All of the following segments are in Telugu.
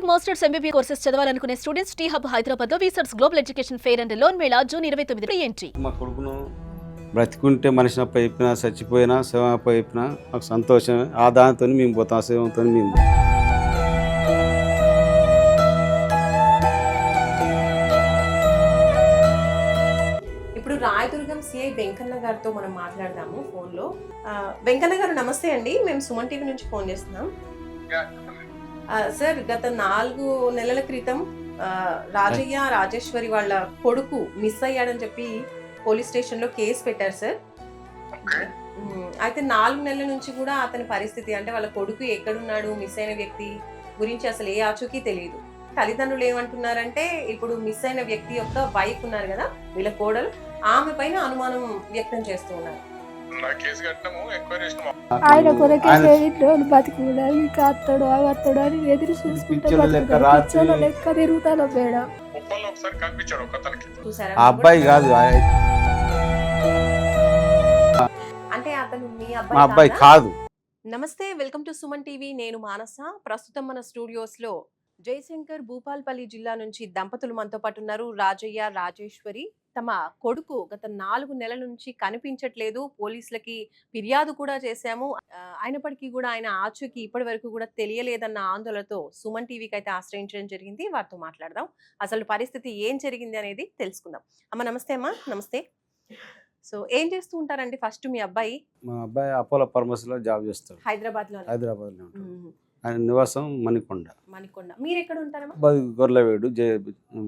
బీటెక్ మాస్టర్స్ ఎంబీబీ కోర్సెస్ చదవాలనుకునే స్టూడెంట్స్ టీ హబ్ హైదరాబాద్లో వీసర్స్ global education fair and loan mela June ఇరవై తొమ్మిది ఎంట్రీ మా కొడుకును బ్రతికుంటే మనిషిని చెప్పినా చచ్చిపోయినా శవం చెప్పినా మాకు సంతోషమే. ఆ దానితో మేము పోతాం శవంతో మేము ఇప్పుడు రాయదుర్గం సిఐ వెంకన్న గారితో మనం మాట్లాడదాము ఫోన్లో. వెంకన్న గారు నమస్తే అండి. మేము సుమన్ టీవీ నుంచి ఫోన్ చేస్తున్నాం. సార్ గత నాలుగు నెలల క్రితం రాజయ్య రాజేశ్వరి వాళ్ళ కొడుకు మిస్ అయ్యాడని చెప్పి పోలీస్ స్టేషన్లో కేసు పెట్టారు సార్. అయితే నాలుగు నెలల నుంచి కూడా అతని పరిస్థితి అంటే వాళ్ళ కొడుకు ఎక్కడున్నాడు మిస్ అయిన వ్యక్తి గురించి అసలు ఏ ఆచూకీ తెలియదు తల్లిదండ్రులు ఏమంటున్నారంటే ఇప్పుడు మిస్ అయిన వ్యక్తి యొక్క వైఫ్ ఉన్నారు కదా వీళ్ళ కోడలు ఆమె పైన అనుమానం వ్యక్తం చేస్తూ ఉన్నారు. ఆయన కొరకే ఆయన- క్రెడిట్ లోన్ బతికుడా ఇంకా అత్తడు అవి అత్తడు అని ఎదురు చూసుకుంటే పిచ్చోళ్ళ లెక్క తిరుగుతాను మేడం అబ్బాయి కాదు అంటే అతను మీ మా అబ్బాయి అబ్బాయి కాదా? కాదు. నమస్తే వెల్కమ్ టు సుమన్ టీవీ నేను మానస. ప్రస్తుతం మన స్టూడియోస్లో జయశంకర్ భూపాల్పల్లి జిల్లా నుంచి దంపతులు మనతో పాటు ఉన్నారు. రాజయ్య రాజేశ్వరి తమ కొడుకు గత నాలుగు నెలల నుంచి కనిపించట్లేదు. పోలీసులకి ఫిర్యాదు కూడా చేశాము. అయినప్పటికీ కూడా ఆయన ఆచూకీ ఇప్పటి వరకు కూడా తెలియలేదన్న ఆందోళనతో సుమన్ టీవీకి అయితే ఆశ్రయించడం జరిగింది. వారితో మాట్లాడదాం. అసలు పరిస్థితి ఏం జరిగింది అనేది తెలుసుకుందాం. అమ్మ నమస్తే అమ్మా. నమస్తే. సో ఏం చేస్తూ ఉంటారండి ఫస్ట్ మీ అబ్బాయి? మా అబ్బాయి అపోలో ఫార్మసీలో జాబ్ చేస్తాడు. హైదరాబాద్లో హైదరాబాద్లో ఆయన నివాసం మణికొండ. మణికొండ. మీరు ఎక్కడ ఉంటారమ్మా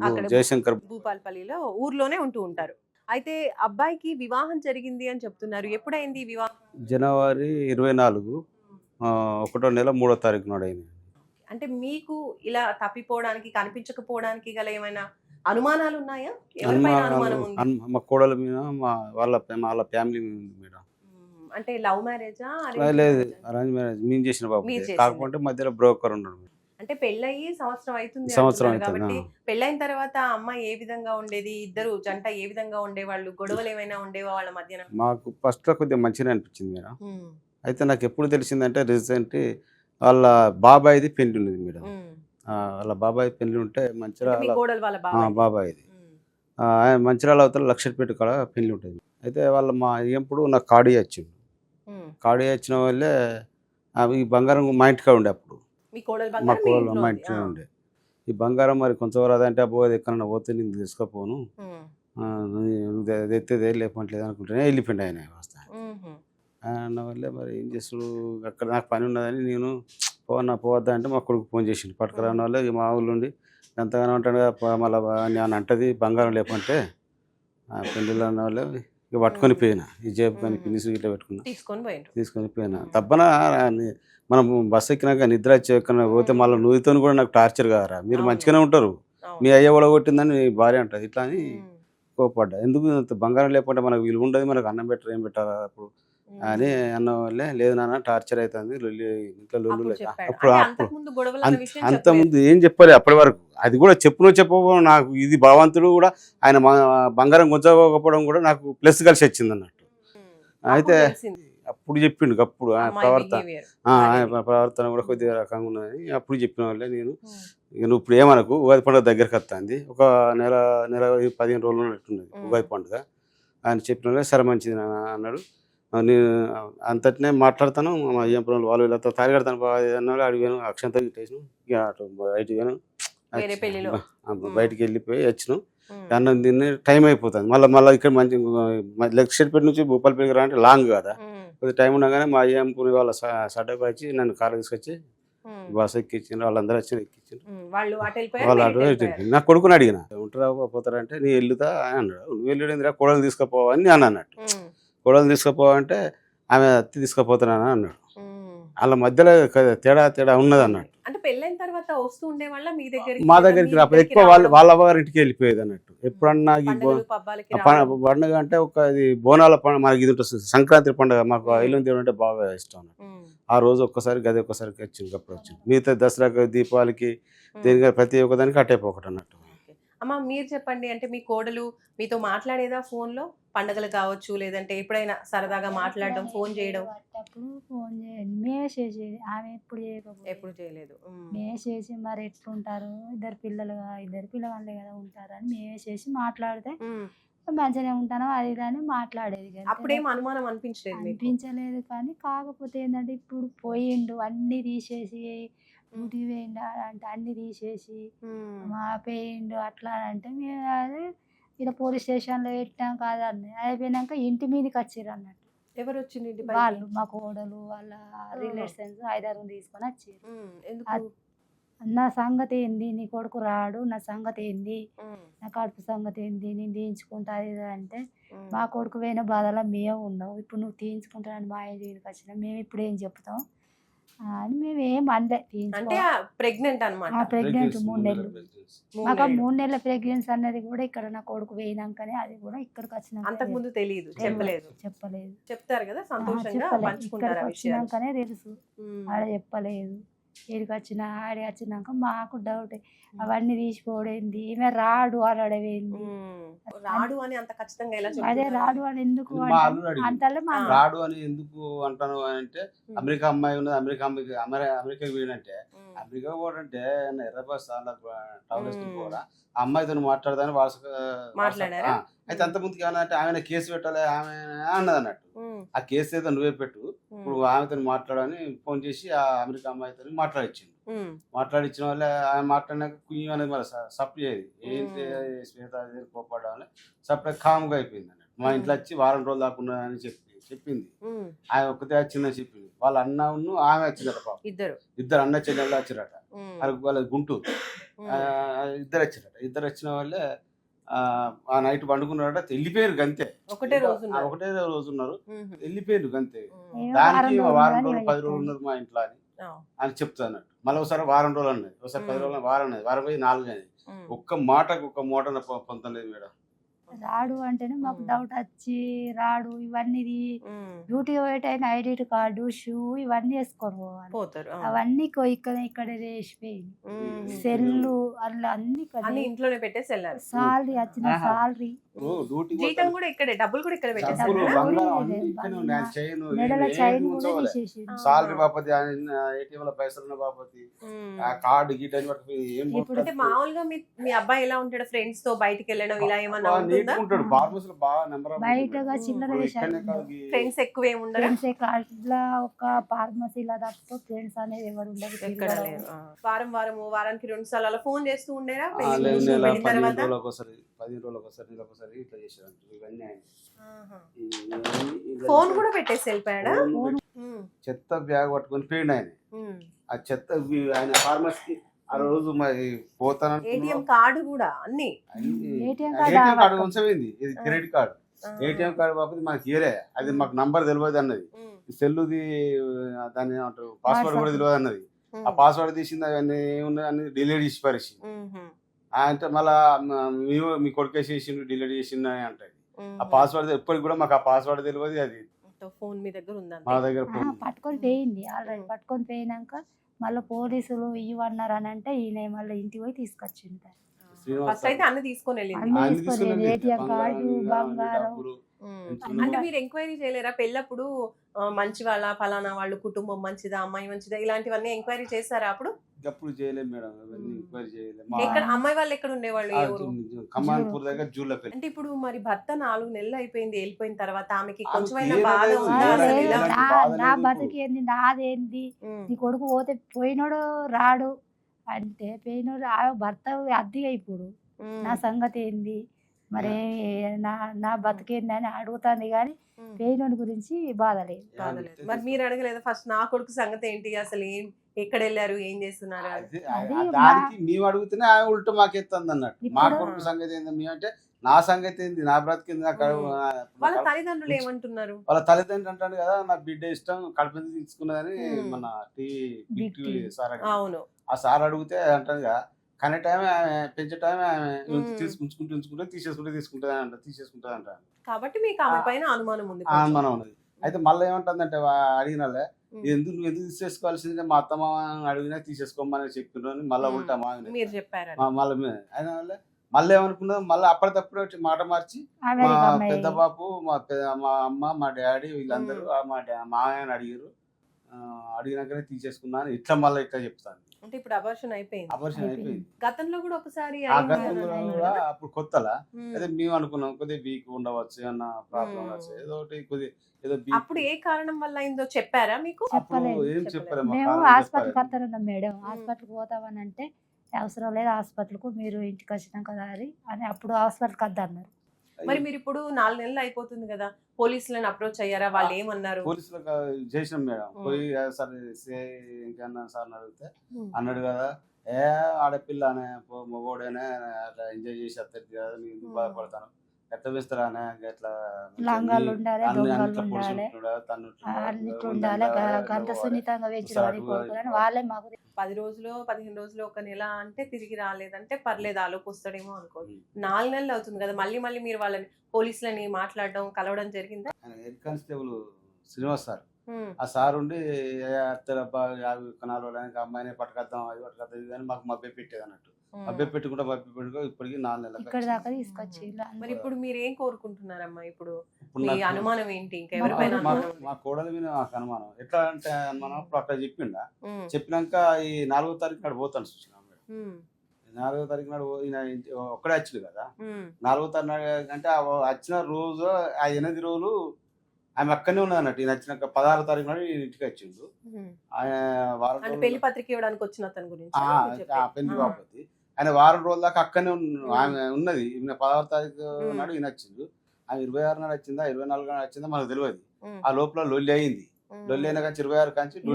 అక్కడ జయశంకర్ భూపాల్పల్లిలో ఊర్లోనే ఉంటూ ఉంటారు. అయితే అబ్బాయికి వివాహం జరిగింది అని చెప్తున్నారు. ఎప్పుడైంది వివాహం? జనవరి ఇరవై నాలుగు ఒకటో నెల మూడో తారీఖు నాడు అయింది. అంటే మీకు ఇలా తప్పిపోవడానికి కనిపించకపోవడానికి గల ఏమైనా అనుమానాలు ఉన్నాయా మా కోడల మీద మా వాళ్ళ వాళ్ళ ఫ్యామిలీ మీద అంటే లవ్ మ్యారేజా లేదు. అరేంజ్ మ్యారేజ్ మేము చేసిన బాబు. కాకపోతే మధ్యలో బ్రోకర్ ఉన్నాడు. అంటే పెళ్ళయి సంవత్సరం అవుతుంది సంవత్సరం కాబట్టి పెళ్ళైన తర్వాత అమ్మాయి ఏ విధంగా ఉండేది? ఇద్దరు జంట ఏ విధంగా ఉండేవాళ్ళు? గొడవలు ఏమైనా ఉండేవా వాళ్ళ మధ్యన? మాకు ఫస్ట్లో కొద్దిగా మంచిగా అనిపించింది మేడం. అయితే నాకు ఎప్పుడు తెలిసిందంటే రీసెంట్ వాళ్ళ బాబాయిది పెళ్ళి ఉన్నది మేడం. వాళ్ళ బాబాయ్ పెళ్ళి ఉంటే మంచిర్యాల బాబాయిది? మంచిర్యాల అవతల లక్షపేట కాడ పెళ్ళి ఉంటుంది. అయితే వాళ్ళ మా ఎప్పుడు నాకు కాడి వచ్చింది. ఉమ్. కాడి వచ్చిన వాళ్ళే ఈ బంగారం మా ఇంటికాడ ఉండే అప్పుడు. మీ కోడలు మా ఆ. ఉండే. ఈ బంగారం మరి కొంచెం రాదంటే అబ్బోది ఎక్కడన్నా పోతే నేను తీసుకుపోను. తెత్తేదే లేపట్లేదు అనుకుంటేనే వెళ్ళిపోయింది ఆయన వస్తా. అన్న వల్లే మరి ఏం చేస్తుడు అక్కడ నాకు పని ఉన్నదని నేను పోనా పోవద్దా అంటే మా కొడుకు ఫోన్ చేసిండు. పట్టుకురాని ఇక మా ఊళ్ళో ఉండి ఎంతగానో ఉంటాడు కదా మళ్ళా నేను అంటది బంగారం లేకుంటే ఆ పెళ్ళిళ్ళు అన్న వల్ల ఇక పట్టుకొని పోయినా. ఈ జేబు కానీ. పినిసి ఇట్లా పెట్టుకున్నా. తీసుకొని పోయిండ్రు తీసుకొని పోయినా. తప్పన? మనం బస్సు ఎక్కినాక నిద్ర ఎక్కడ పోతే మళ్ళీ నువ్వుతో కూడా నాకు టార్చర్ కారా మీరు. మంచిగానే ఉంటారు. మీ అయ్య కూడా కొట్టిందని నీ భార్య అంటది. ఇట్లా అని కోపడ్డా. ఎందుకు బంగారం లేకుంటే మనకు విలువ ఉండదు మనకు అన్నం పెట్టరు ఏం పెట్టారా అప్పుడు. అని అన్న వాళ్ళే లేదు నాన్న టార్చర్ అవుతుంది లొల్లి ఇంట్లో లొల్లు అప్పుడు అంత-. ముందు ఏం చెప్పాలి అప్పటి వరకు? అది కూడా చెప్పునో చెప్పబో నాకు ఇది భగవంతుడు కూడా ఆయన బంగారం గుంజకపోవడం కూడా నాకు ప్లస్ కలిసి వచ్చింది అన్నట్టు. అయితే అప్పుడు చెప్పిండు అప్పుడు ఆయన ప్రవర్తన ఆయన ప్రవర్తన కూడా కొద్దిగా రకంగా ఉన్నది. అప్పుడు చెప్పిన వాళ్ళే నేను నువ్వు ఇప్పుడు ఏమనకు ఉగాది పండుగ దగ్గరికి వస్తుంది. ఒక నెల నెల పదిహేను రోజులు ఉన్నట్టున్నది. ఉగాది పండుగ. ఆయన చెప్పిన వాళ్ళే సరే మంచిది అన్నాడు. నేను అంతటినే మాట్లాడతాను. మా ఏం పనులు వాళ్ళు వీళ్ళతో తాలిగడతాను బాగా అన్నాడు అడిగాను అక్షంత గిట్టేసిన. ఇక అటు బయటికి బయటికి వెళ్ళిపోయి వచ్చినాం. అన్నం తిని టైం అయిపోతుంది. మళ్ళీ మళ్ళీ ఇక్కడ మంచి లక్షపేట నుంచి భూపాలపల్లికి రా అంటే లాంగ్ కదా. కొద్దిగా టైం ఉండగానే మా అయ్యంపుని వాళ్ళ సడ్డకు వచ్చి నన్ను కారు తీసుకొచ్చి బస్ ఎక్కించారు వాళ్ళందరూ వచ్చి ఎక్కించారు ఉమ్. వాళ్ళు అటు వెళ్ళిపోయారు. నా కొడుకుని అడిగిన ఉంటారా పోతారంటే నీ అని అన్నాడు. నువ్వు వెళ్ళిందిరా కోడలు తీసుకుపోవని నేను అన్నట్టు కోడలు తీసుకుపోవంటే ఆమె అత్తి తీసుకుపోతున్నాను అన్నాడు. వాళ్ళ మధ్యలో తేడా తేడా ఉన్నది అన్నట్టు అంటే పెళ్ళైన తర్వాత వస్తూ ఉండే వాళ్ళ మీ దగ్గరికి మా దగ్గరికి రా ఎక్కువ వాళ్ళ వాళ్ళ అవ్వగారి ఇంటికి వెళ్ళిపోయేది అన్నట్టు ఎప్పుడన్నా. పండుగ అంటే ఒక ఇది బోనాల పండుగ మనకి ఇది ఉంటుంది సంక్రాంతి పండుగ మాకు. ఐలం దేవుడు అంటే బాగా ఇష్టం అన్నట్టు ఆ రోజు ఒక్కసారి గది ఒక్కసారి వచ్చింది అప్పుడు వచ్చింది మిగతా దసరాకి దీపావళికి ఉమ్. దేనికి ప్రతి ఒక్కదానికి అట్టే పోకటి అన్నట్టు. అమ్మ మీరు చెప్పండి. అంటే మీ కోడలు మీతో మాట్లాడేదా ఫోన్లో పండగలు కావచ్చు లేదంటే ఎప్పుడైనా సరదాగా మాట్లాడడం ఫోన్ చేయడం? అప్పుడు ఫోన్ చేయండి మేమే చేసేది ఆమె ఎప్పుడు చేయకపోతే. ఎప్పుడు చేయలేదు. మేమే చేసి మరి ఎట్లుంటారు? ఇద్దరు పిల్లలుగా ఇద్దరు పిల్లవాళ్ళే కదా ఉంటారు అని మేమే చేసి మాట్లాడితే. మంచిగానే ఉంటాను అది ఇది అని మాట్లాడేది అప్పుడేం అనుమానం అనిపించలేదు అనిపించలేదు కానీ కాకపోతే ఏంటంటే ఇప్పుడు పోయిండు అన్ని తీసేసి డ్యూటీ పోయిండు అంటే అన్ని తీసేసి. మా పోయిండు అట్లా అని అంటే మేము అదే ఇలా పోలీస్ స్టేషన్లో పెట్టాం కాదు అని అయిపోయినాక ఇంటి మీదకి వచ్చిర్రు అన్నట్టు. ఎవరు వచ్చింది వాళ్ళు మా కోడలు వాళ్ళ రిలేషన్స్ ఐదారు తీసుకొని వచ్చారు అది- నా సంగతి ఏంది? నీ కొడుకు రాడు నా సంగతి ఏంది. నా కడుపు సంగతి ఏంది? నేను తీయించుకుంటా అది ఇది అంటే. మా కొడుకు పోయిన బాధలో మేము ఉన్నాం. ఇప్పుడు నువ్వు తీయించుకుంటానని మా ఇంటికి వచ్చినా మేము ఇప్పుడు ఏం చెప్తాం? అని మేము ఏం అనలే అంటే ప్రెగ్నెంట్ అనమాట ప్రెగ్నెంట్ Pregnancy, మూడు నెలలు. మాకు మూడు నెలల ప్రెగ్నెన్సీ అన్నది కూడా ఇక్కడ నా కొడుకు పోయినాకనే అది కూడా ఇక్కడికి వచ్చినాక అంతకు ముందు తెలియదు. చెప్పలేదు. చెప్పలేదు. చెప్తారు కదా సంతోషంగా పంచుకుంటారు వచ్చినాకనే తెలుసు. ఆడ చెప్పలేదు. ఏడికి వచ్చినా ఆడి వచ్చినాక మాకు డౌట్ అవన్నీ తీసిపోవడేంది ఈమె రాడు అనడమేంది. రాడు అని అంత ఖచ్చితంగా ఎలా అదే? రాడు అని ఎందుకు. అంతలో. రాడు అని ఎందుకు అంటాను అంటే. అమెరికా అమ్మాయి ఉన్నది అమెరికా అమ్మాయికి అమెరికా అమెరికాకి పోయినంటే ఉమ్. అమెరికా పోడంటే ఎర్ర బస్ టౌన్. కూడా ఆ అమ్మాయితో మాట్లాడదాని వాట్స మాట్లాడారా? అయితే అంత ముందుకు ఏమన్నా అంటే ఆమె కేసు పెట్టాలి ఆమె అన్నది అన్నట్టు. ఆ కేసు ఏదో నువ్వే పెట్టు. ఇప్పుడు ఆమెతో మాట్లాడని ఫోన్ చేసి ఆ అమెరికా అమ్మాయితో మాట్లాడిచ్చింది ఉమ్. మాట్లాడిచ్చిన వాళ్ళే ఆమె మాట్లాడినాక కుయ్యం అనేది మరి సప్లై ఏంటి. శ్వేత కోపడ్డా అని సప్లై కామ్గా అయిపోయింది అన్నట్టు మా ఇంట్లో వచ్చి వారం రోజులు దాకా అని చెప్పి చెప్పింది. ఆమె ఒక్కతే వచ్చిందని చెప్పింది. వాళ్ళ అన్న ఉన్ను ఆమె వచ్చిందట పాపం. ఇద్దరు. ఇద్దరు అన్న చెల్లెళ్ళు వచ్చిరట. ఉమ్. వాళ్ళ వాళ్ళ గుంటూరు. ఇద్దరు వచ్చిరట. ఇద్దరు వచ్చిన వాళ్ళే ఆ, నైట్ పండుకున్నారట. వెళ్ళిపోయారు గంతే. ఒకటే రోజు. ఒకటే రోజు ఉన్నారు. వెళ్ళిపోయారు గంతే. దానికి వారం రోజులు పది. రోజులు ఉన్నారు మా ఇంట్లో అని. అని చెప్తా అన్నట్టు. మళ్ళీ ఒకసారి వారం రోజులు అన్నది. ఒకసారి పది. రోజులు వారం అన్నది. వారం పోయి నాలుగు అనేది. ఒక్క మాటకు ఒక్క మూట పొందలేదు మేడం. రాడు అంటేనే మాకు. డౌట్ వచ్చి రాడు ఇవన్నీ. డ్యూటీ పోయేటైన ఐడి కార్డు షూ ఇవన్నీ వేసుకొని పోవాలి పోతారు. అవన్నీ కొ- ఇక్కడ ఇక్కడ వేసిపోయింది. సెల్లు అట్లా అన్ని అన్ని ఇంట్లోనే పెట్టేసి వెళ్ళారు సాలరీ వచ్చిన. సాలరీ జీతం కూడా ఇక్కడే డబ్బులు కూడా ఇక్కడ. తీసేసి సాలరీ బాపతి ఏటీఎం లో పైసలు ఉన్న బాపతి. ఆ కార్డు గీట్ అని పట్టుకుని ఏం ఇప్పుడు మామూలుగా మీ మీ అబ్బాయి ఎలా ఉంటాడు? ఫ్రెండ్స్తో బయటికి వెళ్ళడం ఇలా ఏమన్నా నీట్ ఉంటుందా? ఉంటాడు ఫార్మసీ లో బాగా నెంబర్ బయటగా చిల్లర ఇక్కడనే వేశారు. కాదు ఈ- ఫ్రెండ్స్ ఎక్కువ ఏమి ఉండరా? ఫ్రెండ్స్ అట్లా ఒక ఫార్మసీలో తప్ప ఫ్రెండ్స్ అనేది ఎవరు ఉండదు ఎక్కడ. వారం వారం వారానికి రెండు సార్లు అలా ఫోన్ చేస్తూ ఉండేరా? తర్వాత? పదిహేను రోజులకు ఒకసారి నెలకు ఒకసారి ఇట్లా చేశారు ఇవన్నీ ఆయన. ఫోన్. కూడా పెట్టేసి వెళ్ళిపోయాడా. చెత్త బ్యాగ్ పట్టుకొని పోయిండు ఆయన. ఆ చెత్త ఆయన ఫార్మసీకి ఆ రోజు మరి పోతానని ఏటీఎం కార్డు కూడా అన్ని ఏటీఎం కార్డు. ఉంచమైంది ఇది క్రెడిట్ కార్డు. ఏటీఎం కార్డు బాబు మనకి ఇయరే అది మాకు నంబర్ తెలియదు అన్నది సెల్లుది ఏమంటారు పాస్వర్డ్ కూడా తెలియదు అన్నది. ఆ పాస్వర్డ్ తీసింది అవన్నీ ఏమున్నాయి అన్ని డిలీట్ చేసి పరిచి. అంటే మళ్ళా మ- మీ మీ కొడుకే చేసిండు డిలీట్ చేసిండు అని అంటది. ఆ పాస్వర్డ్ ఎప్పటికి కూడా మాకు ఆ పాస్వర్డ్ తెలియదు అది. ఫోన్ మీ దగ్గర ఉందంటే మా దగ్గర ఫోన్ పట్టుకొని పోయింది. ఆల్రెడీ. పట్టుకొని పోయినాక మళ్ళీ పోలీసులు ఇవ్వన్నారు అని అంటే ఈయన మళ్ళీ ఇంటికి పోయి తీసుకొచ్చింది ఫస్ట్ అయితే అన్ని తీసుకొని వెళ్ళింది బంగారం, కార్డు. అంటే మీరు ఎంక్వైరీ చేయలేరా? పెళ్ళప్పుడు మంచి వాళ్ళ ఫలానా వాళ్ళు కుటుంబం మంచిదా అమ్మాయి మంచిదా ఇలాంటివన్నీ ఎంక్వైరీ చేశారా అప్పుడు? అప్పుడు చేయలేము మేడం అవన్నీ. ఎంక్వైరీ ఎక్కడ మా- అమ్మాయి వాళ్ళు ఎక్కడ ఉండేవాళ్ళు ఆ, ఏ ఊరు కమాన్పూర్ దగ్గర జూల పెళ్ళి అంటే ఇప్పుడు మరి భర్త నాలుగు నెలలు అయిపోయింది వెళ్ళిపోయిన తర్వాత ఆమెకి ఆమెకి కొంచెమైనా బాధ ఉందా అసలు ఇలా? నా. బతికేంది నాదేంది ఉమ్. నీ కొడుకు పోతే పోయినోడు రాడు అంటే పోయినోడు ఆ భర్త అద్దెగా ఇప్పుడు ఉమ్. నా సంగతి ఏంది మరి నా నా బతికేంది అని అడుగుతుంది కానీ ఉమ్. పోయినోడి గురించి బాధ లేదు బాధలేదు. మరి మీరు అడగలేదా ఫస్ట్ నా కొడుకు సంగతి ఏంటి అసలు ఏం ఎక్కడ వెళ్ళారు ఏం చేస్తున్నారు దానికి మేము అడుగుతూనే ఆమె ఉల్టా మాకెత్తుంది అన్నట్టు మా కొడుకు సంగతి ఏంది మేము అంటే నా సంగతి ఏంది నా బ్రతికింది వాళ్ళ తల్లిదండ్రులు ఏమంటున్నారు వాళ్ళ తల్లిదండ్రులు అంటాడు కదా నా బిడ్డ ఇష్టం కడుపు తీసుకున్నదని. మన టీవీ. సార్. అవును ఆ సార్ అడిగితే అంటాడు కదా కనే టైం ఆమె పెంచే టైం ఆమె. తీసుకుంటూ ఉంచుకుంటే తీసేసుకుంటే తీసుకుంటుంది అంట తీసేసుకుంటుంది అంట కాబట్టి మీకు ఆమె పైన అనుమానం ఉంది. అనుమానం ఉన్నది అయితే మళ్ళీ ఏమంటుందంటే వా- అడిగిన వాళ్ళే ఉమ్. ఎందుకు నువ్వు ఎందుకు తీసేసుకోవాల్సిందే? మా అత్తమ్మ అడిగినా తీసేసుకోమని చెప్తున్నాను మళ్ళీ ఉమ్. ఉంటా మా ఆయన. మీరు చెప్పారు మా- మళ్ళీ అయిన వాళ్ళే మళ్ళీ ఏమనుకున్నా మళ్ళీ అప్పటికప్పుడు వచ్చి మాట మార్చి మా పెద్ద బాపు మా మా అమ్మ మా డాడీ వీళ్ళందరూ ఆ మా మా ఆయన అడిగారు. అడిగినాకనే తీసేసుకున్నాను ఇట్లా మళ్ళీ ఇట్లా చెప్తాను అంటే ఇప్పుడు అబర్షన్ అయిపోయింది అపరిషన్ అయిపోయింది. గతంలో కూడా ఒకసారి ఆ గతంలో కదా కూడా కదా? అప్పుడు కొత్తలా. అదే మేము అనుకున్నాం కొద్దిగా వీక్ ఉండవచ్చు అన్న ప్రాబ్లం. ఉండవచ్చు ఏదో ఒకటి కొద్ది ఏదో. అప్పుడు ఏ కారణం వల్ల అయిందో చెప్పారా మీకు అప్పుడు చెప్పలేదు, ఏం చెప్పలేదు. చెప్పారు మేము హాస్పిటల్కి చెప్పారు. వస్తానున్నాం మేడం హాస్పిటల్కి పోతామని అంటే అవసరం లేదు హాస్పిటల్కు మీరు ఇంటికి వచ్చినాక దారి అని అప్పుడు హాస్పిటల్కి వద్దన్నారు మరి మీరు ఇప్పుడు నాలుగు నెలలు అయిపోతుంది కదా పోలీసులను అప్రోచ్ అయ్యారా వాళ్ళు ఏమన్నారు పోలీసులకు చేసినాం మేడం. పోయి "ఆ, సరే ఇంకన్నా సార్ అడిగితే. అన్నాడు కదా ఏ ఆడపిల్ల అనే పో- మగోడేనే అట్లా ఎంజాయ్ చేసి వస్తుంది కదా నేను. బాధపడతాను ఎట్లా వేస్తారా అనే లంగాలు ఉండాలి దొంగలు ఉండాలి అన్నిట్లు ఉండాలా? సున్నితంగా పెంచిన వాళ్ళే మాకు పది రోజులు పదిహేను రోజులు ఒక నెల అంటే తిరిగి రాలేదంటే పర్లేదు ఆలోపు వస్తాడేమో అనుకోండి ఉమ్. నాలుగు నెలలు అవుతుంది కదా మళ్ళీ మళ్ళీ మీరు వాళ్ళని పోలీసులని మాట్లాడడం కలవడం జరిగిందా హెడ్ కానిస్టేబుల్ శ్రీనివాస్ సార్. ఆ సార్ ఉండి అత్తలబ్బా యాభై నాలుగు రోజులకి అమ్మాయిని పట్టుకొద్దాం అది పట్టుకొద్దాం ఇది అని మాకు మభ్య పెట్టేది అన్నట్టు మభ్య పెట్టుకుంటే మభ్య పెట్టుకో ఇప్పటికి నాలుగు నెలలకు ఇక్కడ దాకా వచ్చింది. తీసుకొచ్చి మరి ఇప్పుడు మీరు ఏం కోరుకుంటున్నారమ్మా ఇప్పుడు ఇప్పుడు మీ నాకు- అనుమానం ఏంటి ఇంకా మా ఎవరిపైన మా- అనుమానం ఉంది? మా కోడలి మీద నాకు అనుమానం ఎట్లా అంటే అనుమానం అప్పుడు అట్లా చెప్పిండా ఉమ్. చెప్పినాక ఈ నాలుగో తారీఖు నాడు పోతాను చూసిన ఉమ్. నాలుగో తారీఖు నాడు పో- ఈయన ఇంటి- ఒక్కడే వచ్చిండు కదా ఉమ్. నాలుగో తారీఖు అంటే ఆ వచ్చిన రోజు ఆ ఎనిమిది రోజులు ఆమె అక్కడనే ఉన్నది అన్నట్టు ఈయన వచ్చినాక పదహారు తారీఖు నాడు ఈయన ఇంటికి వచ్చిండు ఉమ్. ఆయన వారం అంటే రోజులు- పెళ్ళి పత్రిక ఇవ్వడానికి వచ్చిన అతని గురించి ఆ, మీరు ఆ చెప్పేది. పెళ్ళి ఆ. బాపతి ఆయన వారం రోజుల దాకా అక్కడనే. ఆమె ఉన్నది. ఈమె పదహారు తారీఖు. నాడు ఈయన వచ్చిండు. ఆమె ఇరవై ఆరు నాడు వచ్చిందా ఇరవై నాలుగు నాడు వచ్చిందా మనకు తెలియదు. ఆ లోపల లొల్లి అయింది. లొల్లి అయినా కానీ ఇరవై ఆరు కాంచి ఇరవై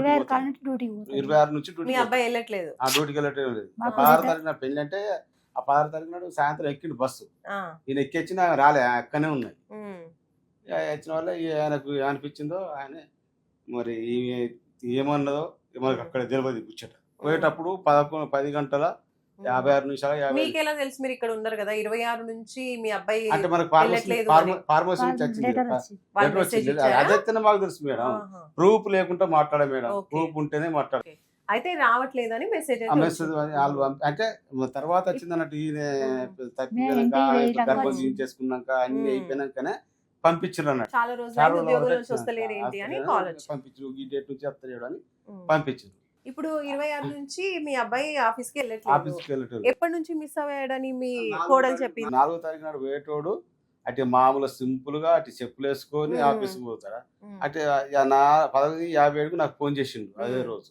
డ్యూటీ ఆరు నుంచి డ్యూటీ అబ్బాయి వెళ్ళట్లేదు. ఆ డ్యూటీకి వెళ్ళటం లేదు మాకు పదహారు తారీఖు నా పెళ్ళి అంటే ఆ పదహారు తారీఖు నాడు సాయంత్రం ఎక్కిండు బస్సు. ఆ. ఈయన ఎక్కిచ్చిన ఆమె రాలే అక్కనే ఉన్నాయి వచ్చిన వల్ల ఆయనకు అనిపించిందో ఆయన మరి ఏమన్నదో మనకు అక్కడ తెలియదు కూర్చోట పోయేటప్పుడు పదకొండు పది గంటల యాభై ఆరు నిమిషాలు మీకు ఎలా తెలుసు? మీరు ఇక్కడ ఉన్నారు కదా ఇరవై ఆరు నుంచి మీ అబ్బాయి అంటే మనకు ఫార్మసీ నుంచి వచ్చింది అదైతేనే మాకు తెలుసు మేడం. ప్రూఫ్ లేకుండా మాట్లాడే మేడం. ప్రూఫ్ ఉంటేనే మాట్లాడ. అయితే రావట్లేదని మెసేజ్ మెసేజ్ అంటే తర్వాత వచ్చింది అన్నట్టు ఈయన పోయినాక గర్భం. చేసుకున్నాక అన్ని. అయిపోయినాకనే పంపించారు అన్నట్టు. చాలా రోజులు వస్తలేరు ఏంటి అని కాల్ పంపించారు. ఈ డేట్ నుంచి వస్తలేడు అని. పంపించారు. ఇప్పుడు ఇరవై ఆరు నుంచి మీ అబ్బాయి ఆఫీస్కి వెళ్ళట్లేదు ఆఫీస్కి ఎప్పటి నుంచి మిస్ అయ్యాడని మీ కోడలు చెప్పింది నాలుగో తారీఖు నాడు పోయేటోడు అటు మామూలు సింపుల్గా అటు చెప్పులు వేసుకొని ఉమ్. ఆఫీస్కి పోతాడా ఉమ్. అంటే నా పదవి యాభై ఏడుకు నాకు ఫోన్ చేసిండు అదే. రోజు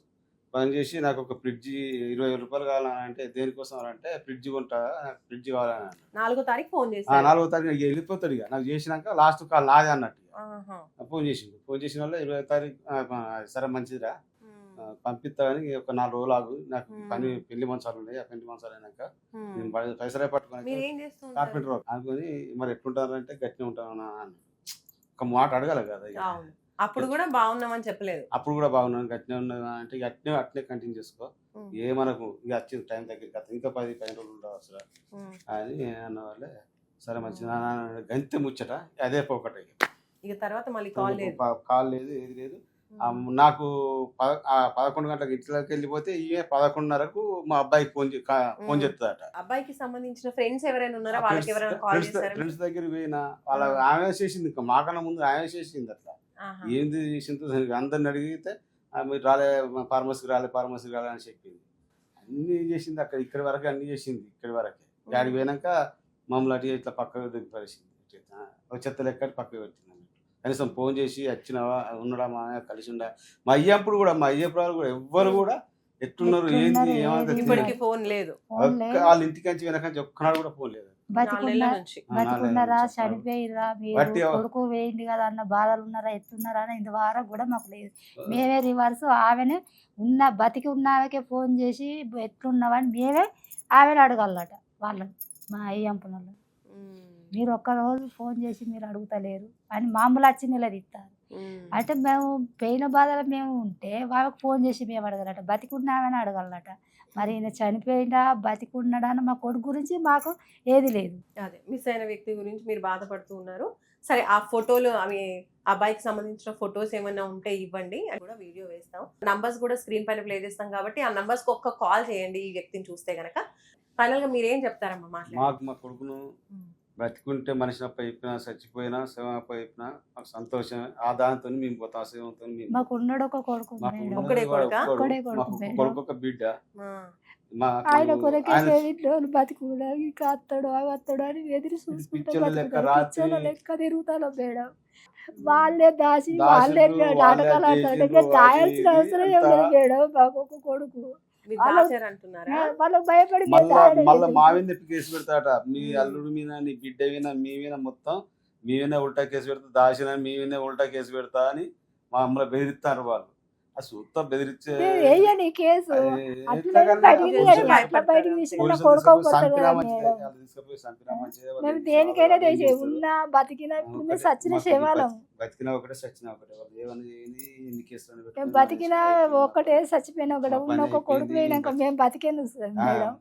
ఫోన్ చేసి నాకు ఒక ఫ్రిడ్జ్ ఇరవై రూపాయలు కావాలని అంటే దేనికోసం అని అంటే ఫ్రిడ్జ్ కొంటా నాకు ఫ్రిడ్జ్ కావాలని అన్నాడు. నాలుగో తారీఖు ఫోన్ ఆ చేశారు నాలుగో తారీఖు ఇక వెళ్ళిపోతాడు ఇక నాకు చేసినాక లాస్ట్ కాల్ నాదే అన్నట్టు ఇక. ఆహా. ఫోన్ చేసిండు ఫోన్ చేసిన వల్ల ఇరవై తారీఖు ఆ, ఆ, సరే మంచిదిరా పంపిస్తా కానీ ఒక నాలుగు రోజులు ఆగు నాకు. పని పెళ్ళి మంచాలు ఉన్నాయి ఆ పెళ్ళి మంచాలు అయినాక. నేను పైసలే పట్టుకుని కార్పెంటర్ అనుకుని మరి ఎట్లుంటారంటే గట్టిగా ఉంటాను అన్నాను ఒక మాట అడగాలి కదా అప్పుడు కూడా బాగున్నామని చెప్పలేదు అప్పుడు కూడా బాగున్నాను గట్టినే ఉన్నదా అంటే అట్నే అట్నే కంటిన్యూ చేసుకో. ఏ మనకు ఇక వచ్చింది టైం దగ్గరికి కదా ఇంకా పది పదిహేను రోజులు ఉండవు అసలు. అని అన్న వాళ్ళే సరే అన్నాడు. గంతె ముచ్చట అదే పోకట ఇక. తర్వాత మళ్ళీ కాల్ లేదు కాల్ లేదు ఏది లేదు నాకు పద పదకొండు గంటలకు ఇంట్లోకి వెళ్ళిపోతే ఈమె పదకొండున్నరకు మా అబ్బాయికి ఫోన్ ఫోన్ ఉమ్. చెప్తాదట. అబ్బాయికి సంబంధించిన ఫ్రెండ్స్ ఎవరైనా ఉన్నారా? వాళ్ళకి ఎవరైనా కాల్ చేశారా? ఫ్రెండ్స్ దగ్గర పోయినా వాళ్ళ ఆమె చేసింది ఇంకా మాకన్నా ముందు ఆమె చేసింది అట్లా. ఏంది చేసిందో? దానికి అందరిని అడిగితే "ఆ, మీరు రాలే ఫార్మసీకి రాలే ఫార్మసీకి రాలే అని చెప్పింది. అన్ని చేసింది? అక్కడ ఇక్కడి వరకు అన్ని చేసింది ఇక్కడి వరకే. డాడీ పోయినాక మమ్మల్ని అటు ఇట్లా పక్కకు ఒక చెత్త లెక్క పక్కకు పెట్టింది. కనీసం ఫోన్ చేసి వచ్చినావా? ఉన్నాడా మా కలిసి ఉండా? మా అయ్యప్పుడు కూడా మా అయ్యప్పుడు కూడా ఎవ్వరు కూడా ఎట్లున్నారు ఏంది? ఇప్పటికి ఫోన్ లేదు. వాళ్ళ ఇంటికి వెనకంచి ఒక్కనాడు కూడా ఫోన్ లేదు. బతికున్నారా? చనిపోయిరా మీరు? కొడుకు వేయింది కదా అన్న బాధలు ఉన్నారా? ఎత్తున్నారా? అని ఇంతవరకు కూడా మాకు లేదు. మేమే రివర్స్ ఆమెనే ఉన్న బతికి ఉన్న ఆమెకే ఫోన్ చేసి ఎట్లున్నావని మేమే ఆమెను అడగాలట వాళ్ళని మా అయ్యంపులలో ఉమ్. మీరు ఒక్క రోజు ఫోన్ చేసి మీరు అడుగుతలేరు అని మామూలు వచ్చి నిలదీస్తారు. అంటే మేము పెయిన బాధలు మేము ఉంటే వాళ్ళకి ఫోన్ చేసి మేము అడగాలట బతికున్నామని అడగాలట. మరి ఈయన చనిపోయిందా బతికున్నాడా అని మా కొడుకు గురించి మాకు ఏది లేదు. అదే మిస్ అయిన వ్యక్తి గురించి మీరు బాధపడుతూ ఉన్నారు. సరే ఆ ఫోటోలు అవి అబ్బాయికి సంబంధించిన ఫొటోస్ ఏమైనా ఉంటే ఇవ్వండి. అది కూడా వీడియో వేస్తాం. నంబర్స్ కూడా స్క్రీన్ పైన ప్లే చేస్తాం కాబట్టి ఆ నంబర్స్కి ఒక్క కాల్ చేయండి ఈ వ్యక్తిని చూస్తే గనక. ఫైనల్గా మీరు ఏం చెప్తారమ్మా మాట్లాడి మాకు మా కొడుకును బతికుంటే మనిషి అప్ప చెప్పినా చచ్చిపోయినా శవం అప్ప చెప్పినా మాకు సంతోషమే. ఆ దానితో మేము పోతాం శవంతో మాకు ఉన్నాడు. ఒక కొడుకు? కొడుకా? ఒక బిడ్డ. ఆయన కొరకే అత్తడు అవి అత్తడు అని ఎదురు చూసుకుంటూ పిచ్చోళ్ళ లెక్క తిరుగుతాను మేడం. వాళ్ళే దాచి దాచుడు, వాళ్ళే నాటకాలు అవసరం ఏమన్నా అంతా. మేడం? మాకు ఒక కొడుకు. వాళ్ళ- భయపడి మళ్ళా దాయడం మళ్ళా లేదు. మా మీద ఎప్పి కేసు పెడతాట మీ. అల్లుడు మీద నీ బిడ్డ మీద మీ మీద మొత్తం మీ మీద ఉల్టా కేసు పెడతా దాచిన మీ మీద ఉల్టా కేసు పెడతా అని మా అమ్మలో బెదిరిస్తారు వాళ్ళు సూత్తా బెదిరించే వేయని కేసు? మేము దేనికైనా తెచ్చి. ఉన్నా బతికినా ఇప్పుడు మేము ఒకటే, సచ్చిన శవాలం బతి- బతికినా ఒకటే సచ్చినా ఒకటే. బతికినా. ఒక్కటే చచ్చిపోయినా ఒకటే ఉన్న ఒక కొడుకు పోయినాక మేము మేడం?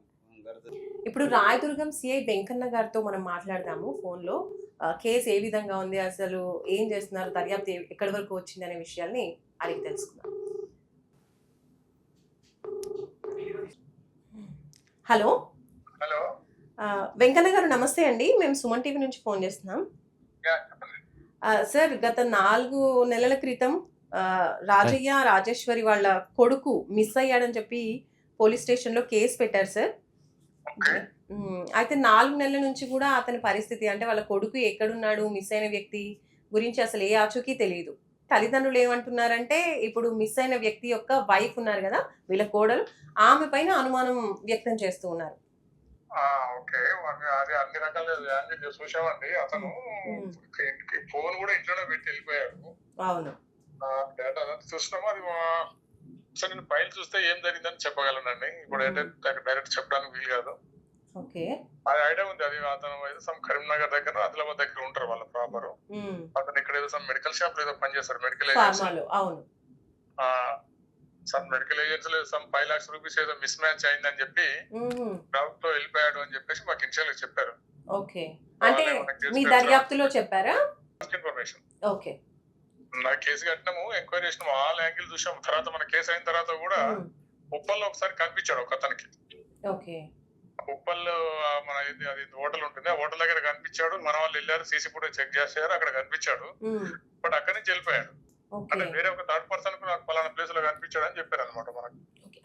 గడత- ఇప్పుడు రాయదుర్గం సిఐ వెంకన్న గారితో మనం మాట్లాడదాము ఫోన్లో ఆ, కేసు ఏ విధంగా ఉంది? అసలు ఏం చేస్తున్నారు? దర్యాప్తు ఎక్కడి వరకు వచ్చింది అనే విషయాల్ని అడిగి తెలుసుకుందాం. హలో. హలో. వెంకన్న గారు నమస్తే అండి. మేము సుమన్ టీవీ నుంచి ఫోన్ చేస్తున్నాం. సార్ గత నాలుగు నెలల క్రితం రాజయ్య రాజేశ్వరి వాళ్ళ కొడుకు మిస్ అయ్యాడని చెప్పి పోలీస్ స్టేషన్లో కేసు పెట్టారు సార్. అయితే నాలుగు నెలల నుంచి కూడా అతని పరిస్థితి అంటే వాళ్ళ కొడుకు ఎక్కడున్నాడు మిస్ అయిన వ్యక్తి గురించి అసలు ఏ ఆచూకీ తెలియదు తల్లిదండ్రులు ఏమంటున్నారంటే ఇప్పుడు మిస్ అయిన వ్యక్తి యొక్క వైఫ్ ఉన్నారు కదా వీళ్ళ కోడలు ఆమె పైన అనుమానం వ్యక్తం చేస్తూ ఉన్నారు. ఓకే. అది అన్ని రకాల చూసామండి. అతను ఫోన్ కూడా ఇంట్లోనే పెట్టి వెళ్ళిపోయాడు. అవును. డేటా చూసినాము అది ఒకసారి నేను ఫైల్ చూస్తే ఏం జరిగిందని చెప్పగలనండి. ఇప్పుడు ఏంటంటే డైరెక్ట్ చెప్పడానికి వీలు కాదు. అది ఐడియా ఉంది అది. అతను సమ్ కరీంనగర్ దగ్గర ఆదిలాబాద్ దగ్గర ఉంటారు వాళ్ళ ప్రాపర్ అతను ఇక్కడ ఏదో సమ్ మెడికల్ షాప్ ఏదో పనిచేస్తారు మెడికల్ సమ్ మెడికల్ ఏజెన్సీ లో సమ్ ఫైవ్ లాక్స్ రూపీస్ ఏదో మిస్ మ్యాచ్ అయిందని చెప్పి డౌట్తో వెళ్ళిపోయాడు అని చెప్పేసి మాకు ఇన్షియల్ చెప్పారు. ఓకే. అంటే మీ దర్యాప్తులో చెప్పారా? Information okay. నా కేసు కట్టినాము ఎంక్వైరీ చేసినాము ఆల్ యాంగిల్ చూసాము. తర్వాత మన కేసు అయిన తర్వాత కూడా ఉప్పల్లో ఒకసారి కనిపించాడు ఒక అతనికి. ఓకే. ఉప్పల్లో ఆ మన అది హోటల్ ఉంటుంది. ఆ హోటల్ దగ్గర కనిపించాడు. మన వాళ్ళు వెళ్ళారు సీసీ ఫుటేజ్ చెక్ చేశారు అక్కడ కనిపించాడు. బట్ అక్కడి నుంచి వెళ్ళిపోయాడు. అంటే వేరే ఒక థర్డ్ పర్సన్ నాకు పలానా ప్లేస్లో కనిపించాడు అని చెప్పారు అనమాట మనకు.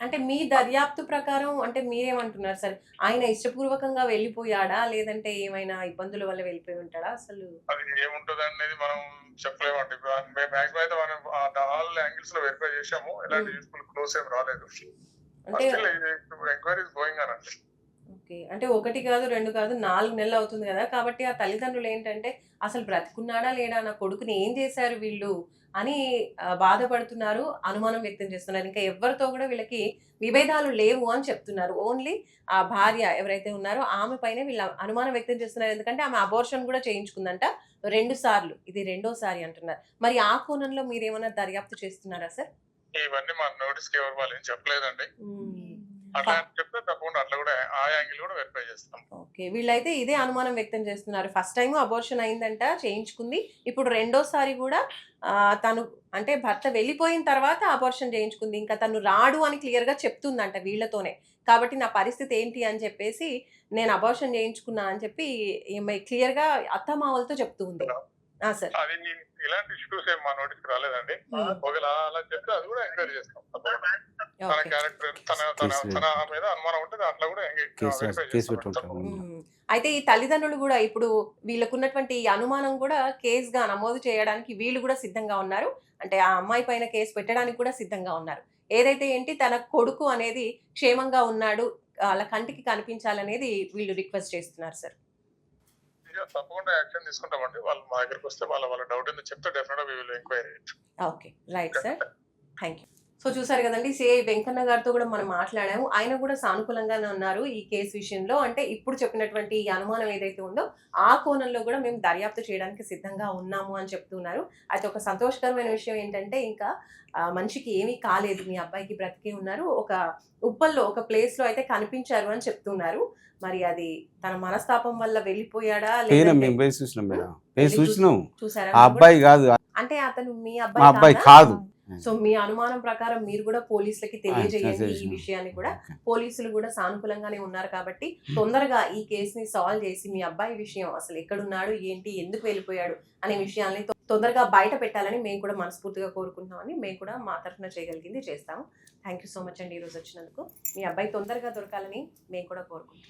అంటే మీ దర్యాప్తు ప్రకారం అంటే మీరేమంటున్నారు? సార్ ఆయన ఇష్టపూర్వకంగా వెళ్ళిపోయాడా? లేదంటే ఏమైనా ఇబ్బందుల వల్ల వెళ్ళిపోయి ఉంటాడా అసలు? అది ఏముంటది అనేది మనం చెప్పలేమండి. మాక్సిమం అయితే మనం ఆల్ యాంగిల్స్లో వెరిఫై చేసాము ఎలాంటి యూస్ఫుల్ క్లోజ్ ఏం రాలేదు. అంటే ఎంక్వైరీ గోయింగ్ అనండి ఓకే. అంటే ఒకటి కాదు రెండు కాదు నాలుగు నెలలు అవుతుంది కదా. కాబట్టి ఆ తల్లిదండ్రులు ఏంటంటే అసలు బ్రతుకున్నాడా లేడా నా కొడుకుని ఏం చేశారు వీళ్ళు? అని బాధపడుతున్నారు అనుమానం వ్యక్తం చేస్తున్నారు. ఇంకా ఎవరితో కూడా వీళ్ళకి విభేదాలు లేవు అని చెప్తున్నారు. ఓన్లీ ఆ భార్య ఎవరైతే ఉన్నారో ఆమె పైన వీళ్ళ అనుమానం వ్యక్తం చేస్తున్నారు. ఎందుకంటే ఆమె అబోర్షన్ కూడా చేయించుకుందంట రెండు సార్లు. ఇది రెండోసారి అంటున్నారు. మరి ఆ కోణంలో మీరు ఏమైనా దర్యాప్తు చేస్తున్నారా సార్? ఇవన్నీ మా నోటీస్కి ఎవరు వాళ్ళు ఏం చెప్పలేదండి. అట్లా అని చెప్తే తప్పకుండా అట్లా కూడా ఆ యాంగిల్ కూడా వెరిఫై చేస్తాం. ఓకే వీళ్ళైతే ఇదే అనుమానం వ్యక్తం చేస్తున్నారు. ఫస్ట్ టైం అబోర్షన్ అయిందంట చేయించుకుంది. ఇప్పుడు రెండోసారి కూడా ఆ, తను అంటే భర్త వెళ్ళిపోయిన తర్వాత అబోర్షన్ చేయించుకుంది. ఇంకా తను రాడు అని క్లియర్గా చెప్తుందంట వీళ్ళతోనే. కాబట్టి నా పరిస్థితి ఏంటి అని చెప్పేసి నేను అబోర్షన్ చేయించుకున్నా అని చెప్పి క్లియర్గా అత్తమావలతో చెప్తూ ఉంది. ఆ సార్. అది ఇలాంటి ఇష్యూస్ ఏం మా నోటీస్ రాలేదండి. ఒకవేళ అలా చెప్తే అది కూడా ఎంక్వైరీ చేస్తాం. తన క్యారెక్టర్ తన తన తన మీద అనుమానం ఉంటే అట్లా కూడా. అయితే ఈ తల్లిదండ్రులు కూడా ఇప్పుడు వీళ్ళకున్నటువంటి ఈ అనుమానం కూడా కేసుగా నమోదు చేయడానికి వీళ్ళు కూడా సిద్ధంగా ఉన్నారు. అంటే ఆ అమ్మాయి పైన కేసు పెట్టడానికి కూడా సిద్ధంగా ఉన్నారు. ఏదైతే ఏంటి తన కొడుకు అనేది క్షేమంగా ఉన్నాడు వాళ్ళ కంటికి కనిపించాలనేది వీళ్ళు రిక్వెస్ట్ చేస్తున్నారు సార్. తప్పకుండా యాక్షన్ తీసుకుంటామండి. వాళ్ళు మా దగ్గరికి వస్తే వాళ్ళ వాళ్ళ డౌట్ ఏందో చెప్తే డెఫినెట్గా will enquiry okay right sir thank you so చూసారు కదండి సిఐ వెంకన్న గారితో కూడా మనం మాట్లాడాము. ఆయన కూడా సానుకూలంగానే ఉన్నారు ఈ కేసు విషయంలో. అంటే ఇప్పుడు చెప్పినటువంటి ఈ అనుమానం ఏదైతే ఉందో ఆ కోణంలో కూడా మేము దర్యాప్తు చేయడానికి సిద్ధంగా ఉన్నాము అని చెప్తున్నారు. అయితే ఒక సంతోషకరమైన విషయం ఏంటంటే ఇంకా మనిషికి ఏమీ కాలేదు. మీ అబ్బాయికి బ్రతికే ఉన్నారు. ఒక ఉప్పల్లో ఒక ప్లేస్లో అయితే కనిపించారు అని చెప్తున్నారు. మరి అది తన మనస్తాపం వల్ల వెళ్ళిపోయాడా? చూసినాం చూసారా? అబ్బాయి కాదు. అంటే అతను మీ అబ్బాయి కాదా? సో మీ అనుమానం ప్రకారం మీరు కూడా పోలీసులకి తెలియజేయండి ఈ. విషయాన్ని కూడా. పోలీసులు కూడా సానుకూలంగానే ఉన్నారు కాబట్టి తొందరగా ఈ కేసుని సాల్వ్ చేసి మీ అబ్బాయి విషయం అసలు ఎక్కడున్నాడు ఏంటి ఎందుకు వెళ్ళిపోయాడు అనే విషయాల్ని తొ- తొందరగా బయట పెట్టాలని మేము కూడా మనస్ఫూర్తిగా కోరుకుంటున్నామని మేము కూడా మా తరఫున చేయగలిగింది చేస్తాము. థ్యాంక్ యూ సో మచ్ అండి ఈరోజు వచ్చినందుకు. మీ అబ్బాయి తొందరగా దొరకాలని మేము కూడా కోరుకుంటున్నాం.